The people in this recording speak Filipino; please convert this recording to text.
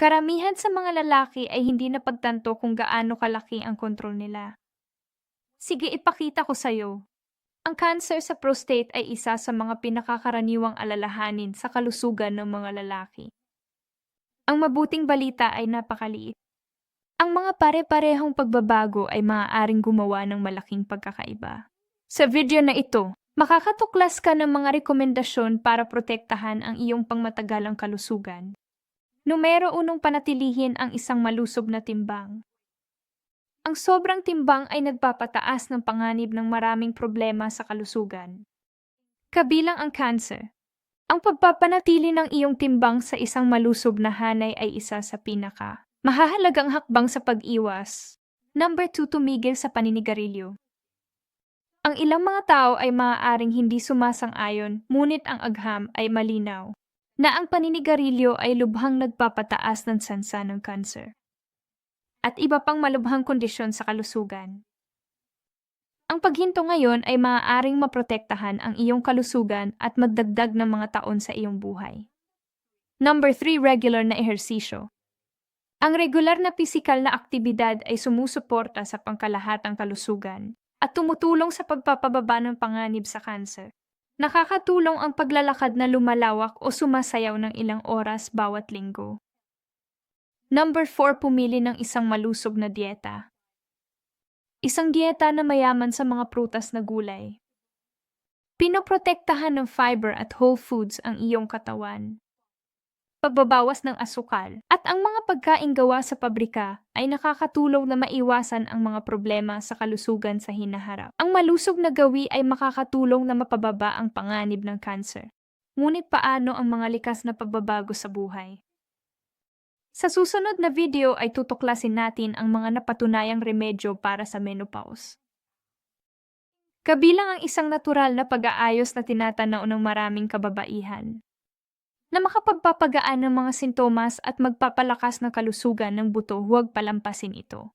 Karamihan sa mga lalaki ay hindi napagtanto kung gaano kalaki ang kontrol nila. Sige, ipakita ko sa'yo. Ang cancer sa prostate ay isa sa mga pinakakaraniwang alalahanin sa kalusugan ng mga lalaki. Ang mabuting balita ay napakaliit. Ang mga pare-parehong pagbabago ay maaaring gumawa ng malaking pagkakaiba. Sa video na ito, makakatuklas ka ng mga rekomendasyon para protektahan ang iyong pangmatagalang kalusugan. Numero unong panatilihin ang isang malusob na timbang. Ang sobrang timbang ay nagpapataas ng panganib ng maraming problema sa kalusugan. Kabilang ang cancer. Ang pagpapanatili ng iyong timbang sa isang malusob na hanay ay isa sa pinaka mahahalagang hakbang sa pag-iwas. Number 2 tumigil sa paninigarilyo. Ang ilang mga tao ay maaaring hindi sumasang-ayon, ngunit ang agham ay malinaw na ang paninigarilyo ay lubhang nagpapataas ng sansa ng kanser at iba pang malubhang kondisyon sa kalusugan. Ang paghinto ngayon ay maaaring maprotektahan ang iyong kalusugan at magdagdag ng mga taon sa iyong buhay. Number 3 regular na ehersisyo. Ang regular na pisikal na aktibidad ay sumusuporta sa pangkalahatang kalusugan at tumutulong sa pagpapababa ng panganib sa kanser. Nakakatulong ang paglalakad na lumalawak o sumasayaw ng ilang oras bawat linggo. Number 4 pumili ng isang malusog na dieta. Isang dieta na mayaman sa mga prutas na gulay. Pinoprotektahan ng fiber at whole foods ang iyong katawan pagbabawas ng asukal, at ang mga pagkain gawa sa pabrika ay nakakatulong na maiwasan ang mga problema sa kalusugan sa hinaharap. Ang malusog na gawi ay makakatulong na mapababa ang panganib ng cancer. Ngunit paano ang mga likas na pagbabago sa buhay? Sa susunod na video ay tutuklasin natin ang mga napatunayang remedyo para sa menopause. Kabilang ang isang natural na pag-aayos na tinatanaw ng maraming kababaihan na makapagpapagaan ng mga sintomas at magpapalakas ng kalusugan ng buto huwag palampasin ito.